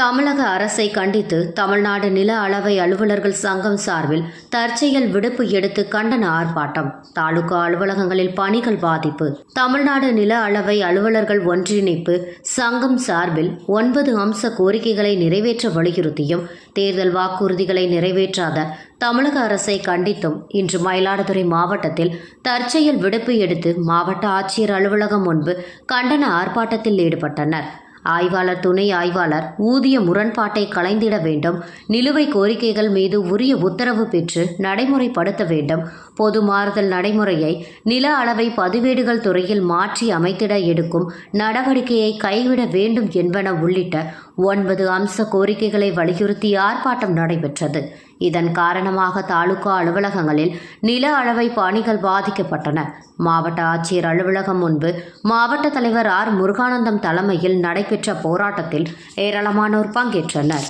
தமிழக அரசை கண்டித்து தமிழ்நாடு நில அளவை அலுவலர்கள் சங்கம் சார்பில் தற்செயல் விடுப்பு எடுத்து கண்டன ஆர்ப்பாட்டம். தாலுகா அலுவலகங்களில் பணிகள் பாதிப்பு. தமிழ்நாடு நில அளவை அலுவலர்கள் ஒன்றிணைப்பு சங்கம் சார்பில் ஒன்பது அம்ச கோரிக்கைகளை நிறைவேற்ற வலியுறுத்தியும் தேர்தல் வாக்குறுதிகளை நிறைவேற்றாத தமிழக அரசை கண்டித்தும் இன்று மயிலாடுதுறை மாவட்டத்தில் தற்செயல் விடுப்பு எடுத்து மாவட்ட ஆட்சியர் அலுவலகம் முன்பு கண்டன ஆர்ப்பாட்டத்தில் ஈடுபட்டனர். ஆய்வாளர் துணை ஆய்வாளர் ஊதிய முரண்பாட்டை களைந்திட வேண்டும். நிலுவை கோரிக்கைகள் மீது உரிய உத்தரவு பெற்று நடைமுறைப்படுத்த வேண்டும். பொது மாறுதல் நடைமுறையை நில அளவை பதிவேடுகள் துறையில் மாற்றி அமைத்திட எடுக்கும் நடவடிக்கையை கைவிட வேண்டும் என்பன உள்ளிட்ட ஒன்பது அம்ச கோரிக்கைகளை வலியுறுத்தி ஆர்ப்பாட்டம் நடைபெற்றது. இதன் காரணமாக தாலுகா அலுவலகங்களில் நில அளவை பணிகள் பாதிக்கப்பட்டன. மாவட்ட ஆட்சியர் அலுவலகம் முன்பு மாவட்ட தலைவர் ஆர். முருகானந்தம் தலைமையில் நடைபெற்ற போராட்டத்தில் ஏராளமானோர் பங்கேற்றனர்.